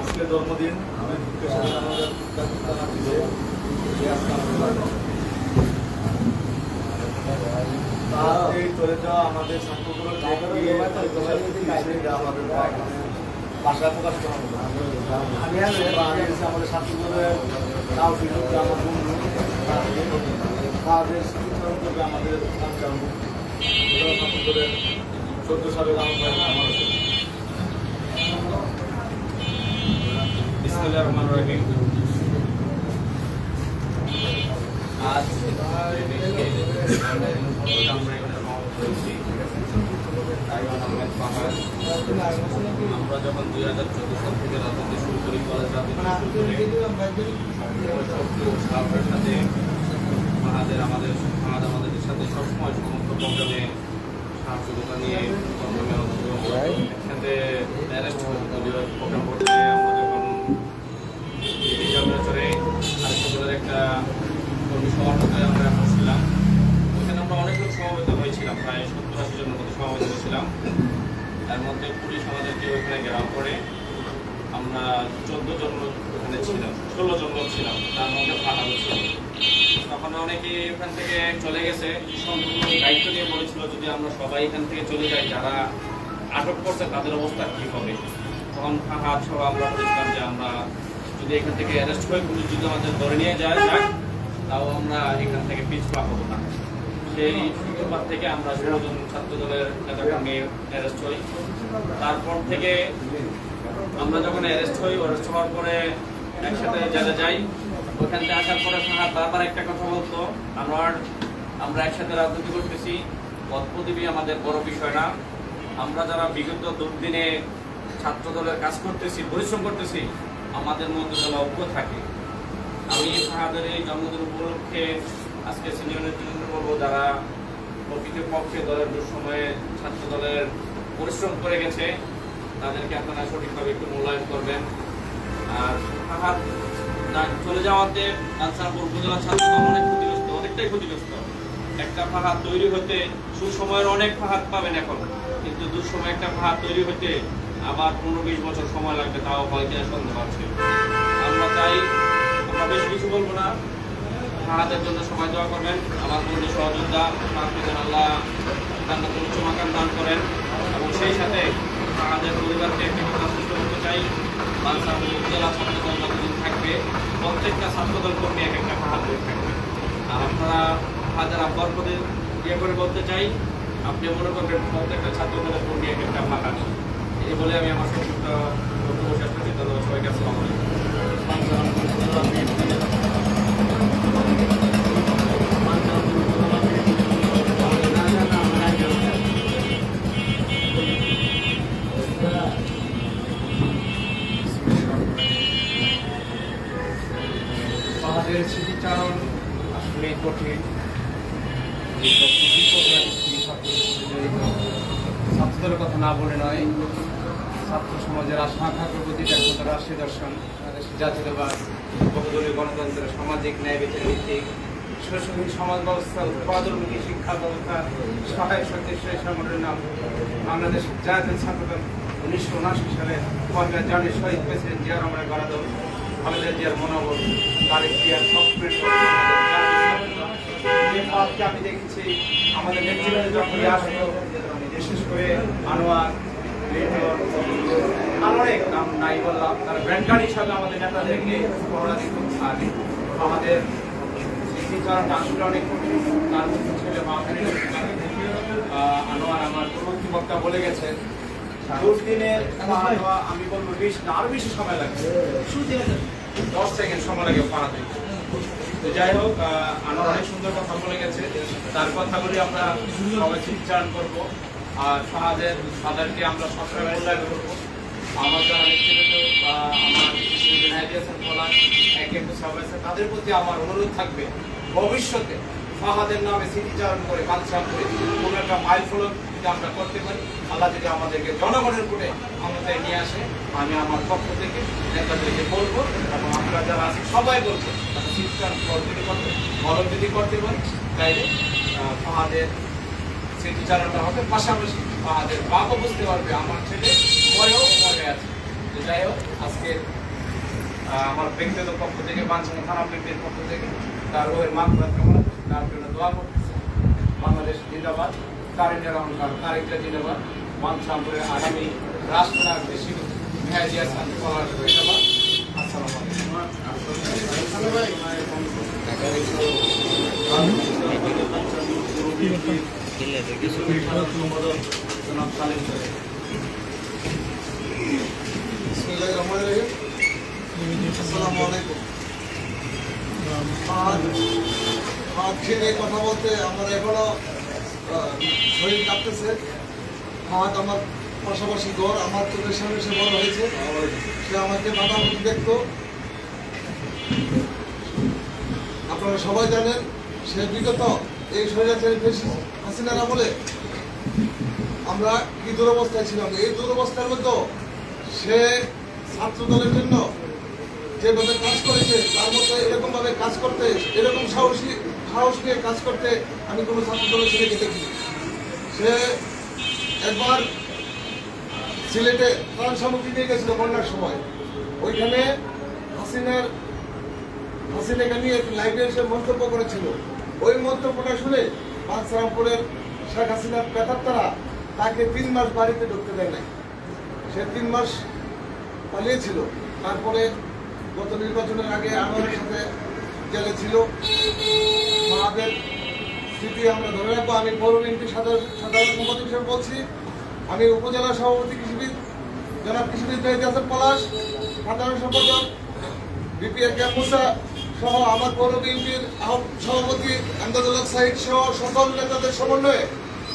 আজকে জন্মদিন, আমি আমাদের আমাদের এই চলে যাওয়া আমাদের সেটা আমাদের ভাষায় প্রকাশ না। আমি আমাদের ছাত্রগুলোর তাও সুযোগ আমার বন্ধু তাদের আমাদের আমার যখন দুই হাজার চোদ্দ সাল থেকে রাজনীতি শুরু করি, কলেজ রাজনীতি সাথে আমাদের মাহাদ আমাদের সাথে সবসময় প্রোগ্রামে সাহায্য নিয়ে প্রোগ্রামে অংশগ্রহণ করে। একসাথে অ্যারেস্ট দলীয় প্রোগ্রাম করতে আমরা যখন চরে আরেকটা একটা কর্মী সভাপতি আমরা বসছিলাম ওখানে আমরা অনেক লোক সমবেত হয়েছিলাম প্রায় সত্তর আশি জনের মতো সমবেত হয়েছিলাম তার মধ্যে পুলিশ আমাদেরকে ওখানে ঘেরাও করে আমরা চোদ্দ জন লোক ওখানে ছিলাম ষোলো জন লোক ছিলাম তার মধ্যে ফাটানো ছিল তখন অনেকে এখান থেকে চলে গেছে সম্পূর্ণ দায়িত্ব নিয়ে বলেছিল যদি আমরা সবাই এখান থেকে চলে যাই যারা আটক করছে, তাদের অবস্থা কী হবে? তখন ফাহাদ সহ আমরা বলেছিলাম যে আমরা যদি এখান থেকে অ্যারেস্ট হয়ে পুলিশ যদি আমাদের ধরে নিয়ে যায়, যাক, তাও আমরা এখান থেকে পিছপা হব না। সেই সূত্রপাত থেকে আমরা ষোলোজন ছাত্র দলের নেতাকর্মী অ্যারেস্ট হই। তারপর থেকে আমরা যখন অ্যারেস্ট হই অ্যারেস্ট হওয়ার পরে একসাথে জেলে যাই, ওখান থেকে আসার পরে ফাহাদ বারবার একটা কথা বলতো আমার আমরা একসাথে রাজনীতি করতেছি পদ পদবি আমাদের বড় বিষয় না। আমরা যারা বিগত দুর্দিনে ছাত্র দলের কাজ করতেছি, পরিশ্রম করতেছি, আমাদের মধ্যে যেন ঐক্য থাকে, আমি ফাহাদের এই জন্মদিন উপলক্ষে আজকে সিনিয়র নেতৃত্ব বলব যারা প্রকৃত পক্ষে দলের দুঃসময়ে ছাত্র দলের পরিশ্রম করে গেছে, তাদেরকে আপনারা সঠিকভাবে একটু মূল্যায়ন করবেন। আর না- চলে যাওয়াতে আনসারপুর উপজেলা ছাত্র অনেক ক্ষতিগ্রস্ত, অনেকটাই ক্ষতিগ্রস্ত। একটা ফাহাদ তৈরি হতে সুসময়ের অনেক ফাহাদ পাবেন এখন। কিন্তু দুঃসময় একটা ফাহাদ তৈরি হতে আবার পনেরো বিশ বছর সময় লাগবে, তাও হয় কিনা সন্দেহ আছে। আমরা চাই, আমরা বেশ কিছু বলব না। ফাহাদের জন্য সবাই দোয়া করবেন। আমার বন্ধু সহযোদ্ধা ফাহাদের আল্লাহ জান্নাত উচ্চ মাকাম দান করেন। এবং সেই সাথে ফাহাদের পরিবারকে একটি কথা সুস্থ করতে চাই। বালসাপুর জেলা ছাত্র দল যতদিন থাকবে, প্রত্যেকটা ছাত্র দল কর্মী এক একটা ফাহাদ থাকবে। আর আপনারা ফাহাদের আব্বার পদে ইয়ে করে বলতে চাই, আপনি মনে করবেন একটা ছাত্র দলের ফোন নিয়ে একটা নেই এই বলে আমি আমার সংক্ষিপ্ত বক্তব্য শেষ করছি, ধন্যবাদ সবাইকে আসলাম আলাইকুম। শোষণী সমাজ ব্যবস্থা উৎপাদনমুখী শিক্ষা ব্যবস্থা সহায় শক্তিশালী সংগঠনের নাম বাংলাদেশ জাতীয় ছাত্রদল উনিশশো উনআশি সালে পয়লা জানুয়ারি শহীদ প্রেসিডেন্ট জিয়া রহমানের গণদল খালেদা জিয়ার মনোবল তারেক জিয়ার ছাত্রদল। যে আমি দেখেছি আমাদের নেতৃত্বে যখন আসলো বিশেষ করে আনোয়ার অনেক নাম নাই বললাম তারা ব্র্যান্ডার হিসাবে আমাদের নেতাদেরকে আমাদের স্মৃতিচারণটা আসলে অনেক তার ছেলে আনোয়ার আমার পূর্ববর্তী বক্তা বলে গেছে দুর্দিনের পাহাড় আমি বলব বিশ আরও বেশি সময় লাগে। দশ সেকেন্ড সময় লাগে পাড়া তো যাই হোক আনোয়ার অনেক সুন্দর কথা বলে গেছে। তার কথাগুলি আমরা সবাই উচ্চারণ করব। আর ফাহাদের, ফাদারকে আমরা সবসময় মূল্যায়ন করব। আমার যারা নেতৃত্ব আমার মেহেদি ফলান একে সবাই তাদের প্রতি আমার অনুরোধ থাকবে ভবিষ্যতে ফাহাদের নামে স্মৃতিচারণ করে কালচার করে কোনো একটা মাইল ফলক যদি আমরা করতে পারি, আল্লাহ যদি আমাদেরকে জনগণের কোটে ক্ষমতায় নিয়ে আসে, আমি আমার পক্ষ থেকে নেতাদেরকে বলব এবং আমরা যারা আছি সবাই বলব স্মৃতিচারণ যদি করতে গরম যদি করতে পারি, তাইলে ফাহাদের স্মৃতিচারণটা হবে পাশাপাশি আমাদের বাবা বুঝতে পারবে, আমার ছেলে মরেও মরে আছে। যাই হোক, আজকের আমার ব্যক্তিগত পক্ষ থেকে বাঞ্ছনা থানা ব্যক্তির পক্ষ থেকে তার রোহের মাফরাত কামনা করছি, তার জন্য দোয়া করতেছি বাংলাদেশ জিন্দাবাদ কারেন্টের অহংকার কারেন্টের জিন্দাবাদ মানসামপুরের আগামী রাষ্ট্রনায়ক দেশি মেহাজিয়া শান্তি পাওয়ার জিন্দাবাদ আসসালামু আলাইকুম। আসসালামু আলাইকুম। আজকে নিয়ে কথা বলতে আমার এখনও শরীর কাঁপতেছে। হাত আমার পাশাপাশি ঘর, আমার চোখের সামনে সে বড় হয়েছে। সে আমাকে বাধা দেখত। আপনারা সবাই জানেন, সে বিগত এই ফেসিস হাসিনার আমলে আমরা কি দুরবস্থায় ছিলাম? এই দুরবস্থার মধ্যে সে ছাত্র দলের জন্য যেভাবে কাজ করেছে, তার মধ্যে এরকম ভাবে কাজ করতে, এরকম সাহসী, সাহস নিয়ে কাজ করতে আমি কোনো ছাত্র দলের ছেলেকে দেখি সে একবার সিলেটে ত্রাণ সামগ্রী নিয়ে গেছিল বন্যার সময়। ওইখানে হাসিনার, হাসিনাকে নিয়ে লাইভে এসে মন্তব্য করেছিল। ওই মন্তব্যটা শুনে বাদশাহপুরের শেখ হাসিনার প্রেতাত্তারা তাকে তিন মাস বাড়িতে ঢুকতে দেয় নাই। সে তিন মাস পালিয়েছিল। তারপরে গত নির্বাচনের আগে আনোয়ারের সাথে জেলে ছিল। মাদের স্মৃতি আমরা ধরে রাখব, আমি পৌর বিএনপি সাধারণ সাধারণ সম্পাদক হিসেবে বলছি, আমি উপজেলা সভাপতি কৃষিবিদ জনাব কৃষিবিদ জাহিদ হাসান পলাশ, সাধারণ সম্পাদক বিপিএর ক্যাম্পুসা সহ আমার পৌর বিএনপির সভাপতি আমদাদুল হক সাহিদ সহ সকল নেতাদের সমন্বয়ে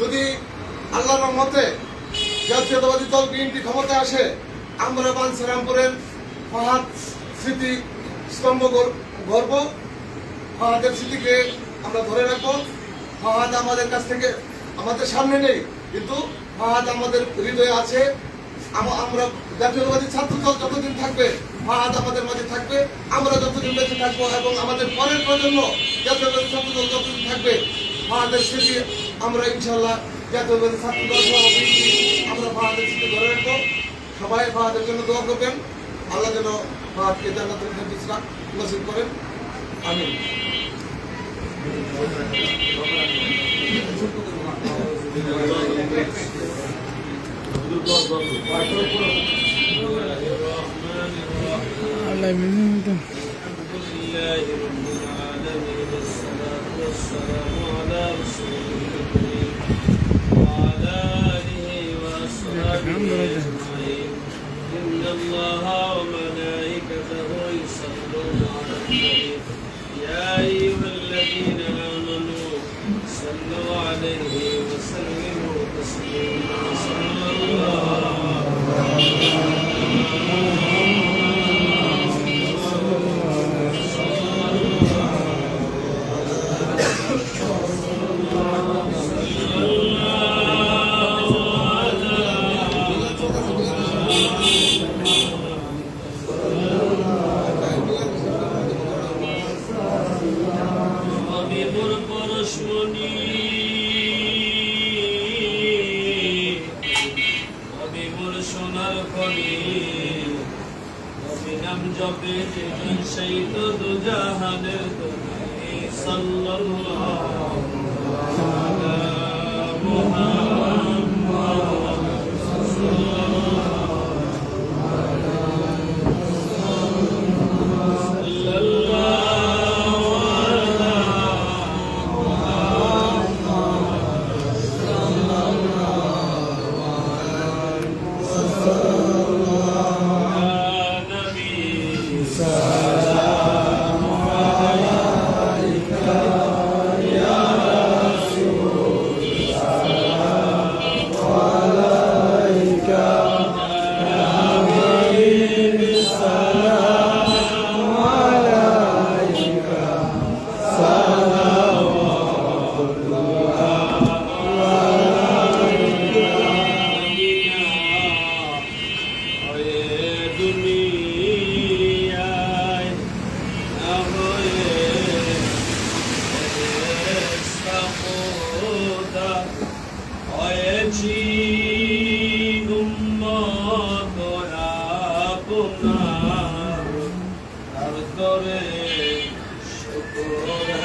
যদি আল্লাহর রহমতে জাতীয়তাবাদী দল বিএনপি ক্ষমতায় আসে, আমরা বানসারামপুরের ফাহাদ স্মৃতি স্তম্ভ গর- গর্ব। ফাহাদের স্মৃতিকে আমরা ধরে রাখব। ফাহাদ আমাদের কাছ থেকে আমাদের সামনে নেই, কিন্তু ফাহাদ আমাদের হৃদয়ে আছে। আমরা জাতীয়তাবাদী ছাত্র দল যতদিন থাকবে ফাহাদ আমাদের মাঝে থাকবে। আমরা যতদিন বেঁচে থাকব এবং আমাদের পরের প্রজন্ম জাতীয়তাবাদী ছাত্র দল যতদিন থাকবে ফাহাদের স্মৃতি আমরা ইনশাল্লাহ জাতীয়তাবাদী ছাত্র দল সহ আমরা ফাহাদের স্মৃতি ধরে রাখব। সবাই ফাহাদের জন্য দোয়া করবেন। আল্লাহ যেন ফাহাদকে জান্নাতুল ফেরদৌস নসিব করেন আমিন الحمد لله رب العالمين الصلاة والسلام على رسوله الكريم وعلى آله وأصحابه Amen.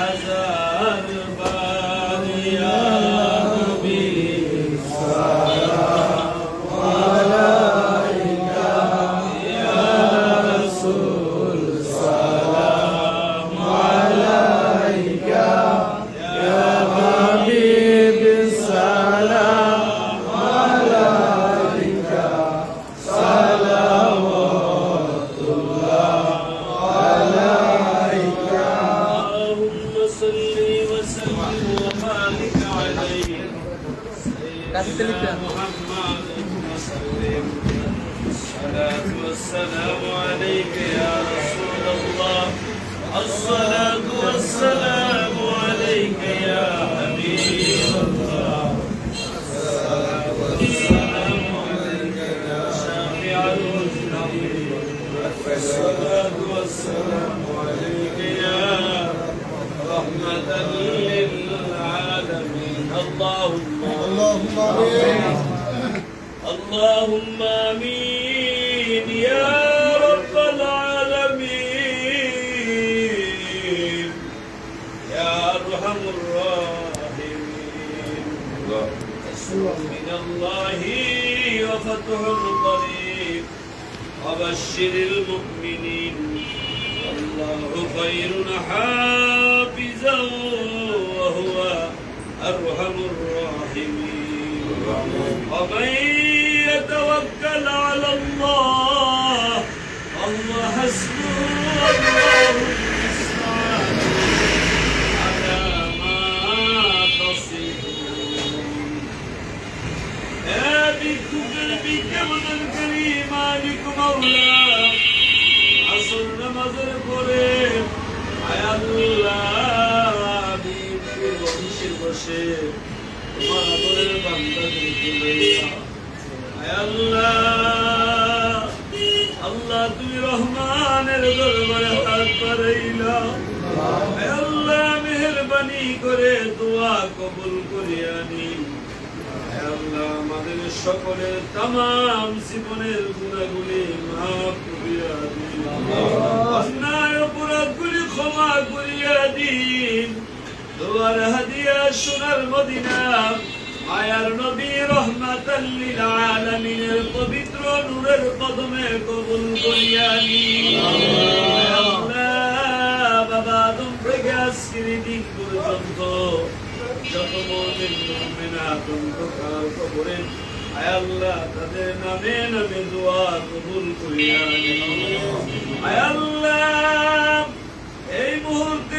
শুকর হাজার الصلاة والسلام عليك يا رسول الله الصلاة والسلام عليك يا حبيب الله الصلاة والسلام عليك يا شافع المذنبين الصلاة والسلام عليك يا رحمة اللهم اللهم آمين اللهم آمين يا رب العالمين يا أرحم الراحمين من الله وفتح قريب وبشر المؤمنين الله خير حافظا وهو أرحم الراحمين ومن يتوكل على الله الله حسبه الله المستعان على ما تصفون بك قلبك من الكريم عليك مولا আসল নামাজের পরে আয় আল্লাহ আমি বসে তোমার আদরের আল্লাহ আল্লাহ তুমি রহমানের দরবারে হাত বাড়াইলা। আল্লাহ, মেহরবানি করে দোয়া কবুল করিয়া হে আল্লাহ, আমাদের সকলের তাম জীবনের গুণাগুলি মাফ করিয়া দিন। অন্যায় অপরাধগুলি ক্ষমা করিয়া দিন। তোমার হাদিয়া সোনার মদিনা, মায়ার নবী রহমাতাল্লিল আলামিনের পবিত্র নূরের কদমে কবুল করিয়া নিন বাবা আদম থেকে আজকের দিন পর্যন্ত যত মুমিন মুমিনাত অন্ধকার কবরে আয় আল্লাহ, তাদের নামে নামে দোয়া কবুল করিয়া নিন। আয় এই মুহূর্তে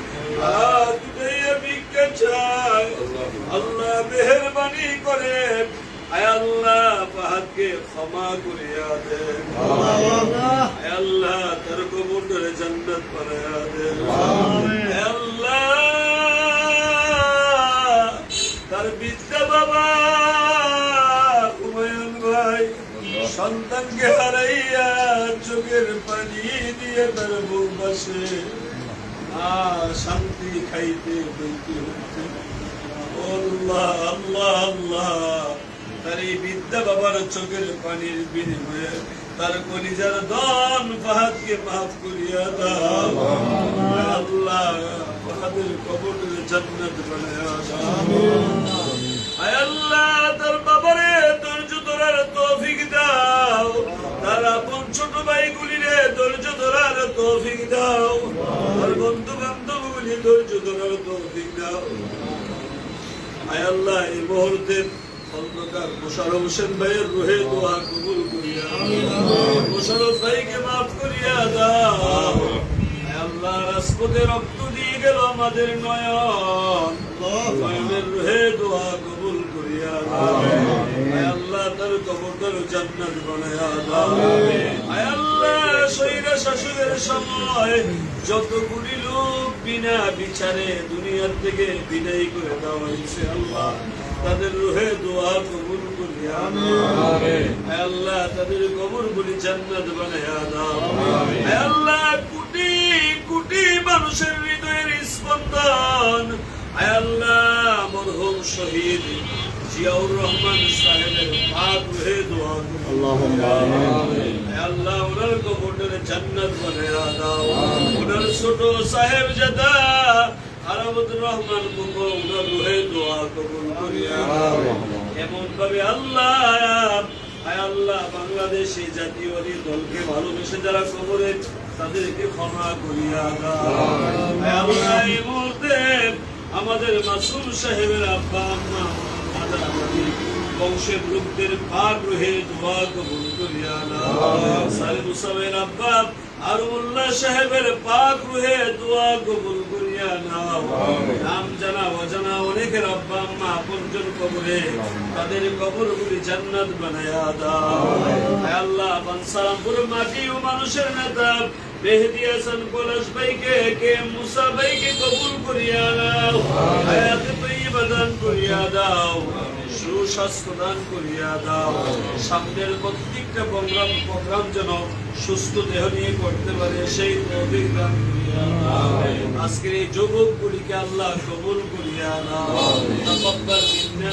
আল্লাহ মেহরবানি ক্ষমা করিয়া আয় আল্লাহ তার কবুতরে জান্নাত আল্লাহ তার বিদ্যা বাবা, হুমায়ুন ভাই, সন্তানকে হারাইয়া চোখের পানি দিয়ে তার বউ বাসে আর শান্তি খাইতে বইতে হচ্ছে আল্লাহ আল্লাহ আল্লাহ। তার এই বিদ্যা বাবার চোখের পানির বিনিময়ে তার কলিজার দন ফাহাদকে মাফ করিয়া দাও। আল্লাহ ফাহাদের কবরের জান্নাত বানায়া দাও। আয় আল্লাহ, তার বাবারে ধৈর্য ধরার তৌফিক দাও। তার আপন ছোট ভাইগুলিরে ধৈর্য ধরার তৌফিক দাও। বন্ধু বান্ধব গুলি ধৈর্য ধরার তৌফিক দাও। আয় আল্লাহ এই মুহূর্তে খন্দকার মোশারফ হোসেন ভাইয়ের রুহে দোয়া কবুল করিয়া মোশারফ ভাইকে মাফ করিয়া দাও। আল্লাহ রাজপথে রক্ত দিয়ে গেল আমাদের নয়ন। নয়নের রুহে দোয়া কবুল করিয়া দাও। আয় আল্লাহ তার জান্নাত বানায়া দাও। আয় আল্লাহ সময় যতগুলি লোক বিনা বিচারে দুনিয়ার থেকে বিদায় করে দেওয়া হয়েছে আল্লাহ তাদের রুহে দোয়া কবুল আয় আল্লাহ তাদের কবর গুলি জান্নাত বানায়া দাও। আল্লাহ কোটি কোটি মানুষের হৃদয়ের স্পন্দন। আল্লাহ মরহুম শহীদ। জিয়াউর রহমান সাহেবের পাক রুহে দোয়া আল্লাহ ওনার জান্নাত বানায়া দাও ওনার ছোট সাহেব জাদা রহমান ওনার রুহে দোয়া কবুল করিয়া। এমন ভাবে আল্লাহ আল্লাহ বাংলাদেশে জাতীয় দলকে ভালোবেসে যারা কবরে তাদেরকে ক্ষমা করিয়া দাও। আয় আল্লাহ এই মুহূর্তে আমাদের মাসুম সাহেবের আব্বা আম্মা বংশের লোকদের পাক রহে দোয়া কবুল করিয়া নাও। সাহেব মুসাবের আব্বা আরুল্লাহ সাহেবের পাক রহে দোয়া কবুল করিয়া নাও। নাম জানা অজানা অনেকের আব্বা আম্মা আপনজন কবরে তাদের কবরগুলি জান্নাত বানায়া দাও। আল্লাহ, বানসারামপুর মাটি ও মানুষের নেতা মেহেদি হাসান পলাশ ভাইকে, কে মুসা ভাইকে কবুল করিয়া নাও। হায়াত তৈবা দান করিয়া দাও। সুস্বাস্থ্য দান করিয়া দাও। সামনের প্রত্যেকটা প্রোগ্রাম প্রোগ্রাম যেন সুস্থ দেহ নিয়ে করতে পারে, সেই তৌফিক দান করিয়া আজকের এই যুবকগুলিকে আল্লাহ কবুল করিয়া দাও। তাকাব্বাল মিন্না